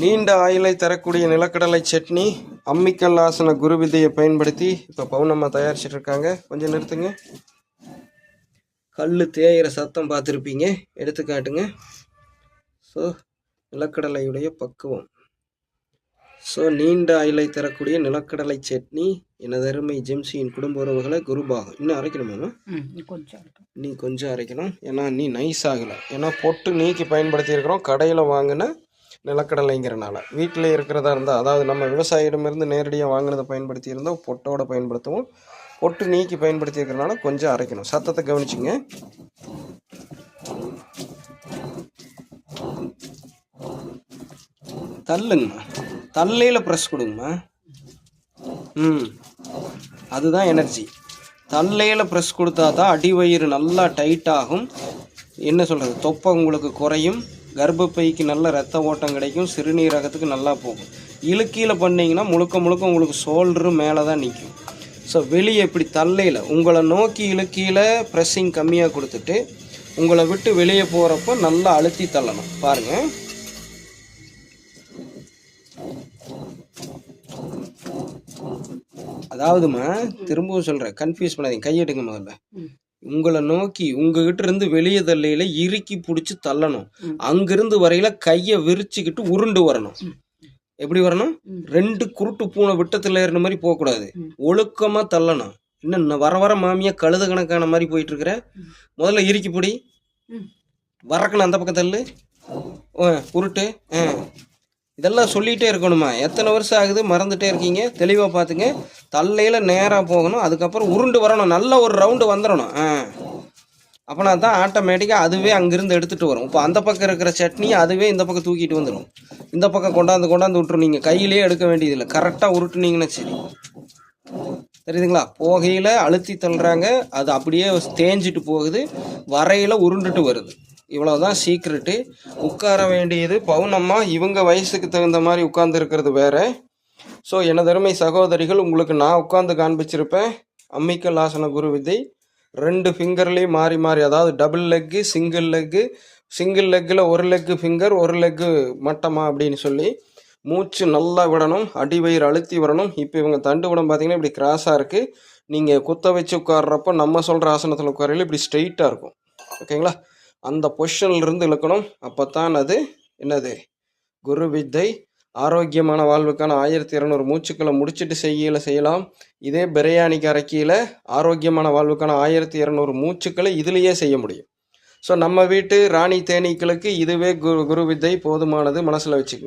நீண்ட ஆயுளை தரக்கூடிய நிலக்கடலை சட்னி அம்மிக்கல் ஆசன குரு விதையை பயன்படுத்தி இப்போ பவுனம்மா தயாரிச்சிட்டு இருக்காங்க கொஞ்சம் நிறுத்துங்க. கல் தேயிற சத்தம் பார்த்துருப்பீங்க. எடுத்து காட்டுங்க ஸோ நிலக்கடலையுடைய பக்குவம். ஸோ நீண்ட ஆயுளை தரக்கூடிய நிலக்கடலை சட்னி எனது அருமை ஜெம்சியின் குடும்ப உறவுகளை குருபாகம் இன்னும் அரைக்கணுமா கொஞ்சம் நீ கொஞ்சம் அரைக்கணும். ஏன்னா நீ நைஸ் ஆகலை. ஏன்னா பொட்டு நீக்கி பயன்படுத்தியிருக்கிறோம். கடையில் வாங்கின நிலக்கடலைங்கிறனால. வீட்டில் இருக்கிறதா இருந்தால் அதாவது நம்ம விவசாயிடமிருந்து நேரடியாக வாங்கினதை பயன்படுத்தி இருந்தால் பொட்டோட பயன்படுத்துவோம் பொட்டு நீக்கி பயன்படுத்தி இருக்கிறனால கொஞ்சம் அரைக்கணும். சத்தத்தை கவனிச்சுங்க. தள்ளுங்கம்மா. தள்ளையில் ப்ரெஸ் கொடுங்கம்மா. ம். அதுதான் எனர்ஜி தள்ளையில் ப்ரெஸ் கொடுத்தா தான் அடிவயிறு நல்லா டைட்டாகும் என்ன சொல்கிறது தொப்பை உங்களுக்கு குறையும். கர்ப்பப்பைக்கு நல்ல ரத்த ஓட்டம் கிடைக்கும் சிறுநீரகத்துக்கு நல்லா போகும். இழுக்கீழ பண்ணிங்கன்னா முழுக்க முழுக்க உங்களுக்கு ஷோல்டரு மேலே தான் நிற்கும் ஸோ வெளியே இப்படி தள்ளையில் உங்களை நோக்கி இழுக்கீழ ப்ரெஸ்ஸிங் கம்மியாக கொடுத்துட்டு உங்களை விட்டு வெளியே போகிறப்போ நல்லா அழுத்தி தள்ளணும். பாருங்கள் அதாவதுமா திரும்பவும் சொல்கிறேன் கன்ஃபியூஸ் பண்ணாதீங்க. கையெடுங்க முதல்ல. உங்களை நோக்கி உங்ககிட்ட இருந்து வெளியே தள்ளையில இறுக்கி பிடிச்சி தள்ளணும். அங்கிருந்து வரையில கையை விரிச்சுக்கிட்டு உருண்டு வரணும். எப்படி வரணும். ரெண்டு குருட்டு பூனை விட்டத்துல ஏறின மாதிரி போகக்கூடாது. ஒழுக்கமா தள்ளணும் இன்னும் வர வர மாமியா கழுத கணக்கான மாதிரி போயிட்டு இருக்கிற. முதல்ல இறுக்கி பிடி. வரக்கணும் அந்த பக்கம் தள்ளு உருட்டு. இதெல்லாம் சொல்லிகிட்டே இருக்கணுமா? எத்தனை வருஷம் ஆகுது? மறந்துட்டே இருக்கீங்க. தெளிவாக பார்த்துங்க. தள்ளையில் நேராக போகணும். அதுக்கப்புறம் உருண்டு வரணும். நல்ல ஒரு ரவுண்டு வந்துடணும் ஆ. அப்போனா தான் ஆட்டோமேட்டிக்காக அதுவே அங்கேருந்து எடுத்துகிட்டு வரும். இப்போ அந்த பக்கம் இருக்கிற சட்னி அதுவே இந்த பக்கம் தூக்கிட்டு வந்துடும் இந்த பக்கம் கொண்டாந்து கொண்டாந்து விட்டுரும். நீங்கள் கையிலே எடுக்க வேண்டியதில்லை. கரெக்டாக உருட்டுனீங்கன்னா சரி. தெரியுதுங்களா? போகையில் அழுத்தி தள்ளுறாங்க. அது அப்படியே தேஞ்சிட்டு போகுது. வரையில் உருண்டுட்டு வருது. இவ்வளோதான் சீக்ரெட்டு உட்கார வேண்டியது பவுனம்மா இவங்க வயசுக்கு தகுந்த மாதிரி உட்கார்ந்து வேறு. ஸோ ஸோ எனதருமை சகோதரிகள் உங்களுக்கு நான் உட்காந்து காண்பிச்சிருப்பேன். அம்மிக்கல் ஆசன குரு விதை ரெண்டு ஃபிங்கர்லேயும் மாறி மாறி அதாவது double leg single leg single லெக்கில் ஒரு லெக்கு ஃபிங்கர் ஒரு லெக்கு மட்டமா அப்படின்னு சொல்லி மூச்சு நல்லா விடணும் அடிவயிறு அழுத்தி வரணும் இப்போ இவங்க தண்டு விடம் பார்த்தீங்கன்னா இப்படி கிராஸாக இருக்குது நீங்கள் குத்த வச்சு உட்கார்றப்போ நம்ம சொல்கிற ஆசனத்தில் உட்காரையில் இப்படி ஸ்ட்ரெயிட்டாக இருக்கும். ஓகேங்களா அந்த பொசிஷன்ல இருந்து இழுக்கணும். அப்போ தான் அது என்னது? குரு வித்தை ஆரோக்கியமான வாழ்வுக்கான ஆயிரத்தி இரநூறு மூச்சுக்களை முடிச்சுட்டு செய்யல செய்யலாம். இதே பிரியாணிக்கு அரைக்கையில் ஆரோக்கியமான வாழ்வுக்கான ஆயிரத்தி இரநூறு மூச்சுக்களை இதுலேயே செய்ய முடியும். ஸோ நம்ம வீட்டு ராணி தேனீக்களுக்கு இதுவே குரு குரு வித்தை போதுமானது மனசில் வச்சுக்கணும்.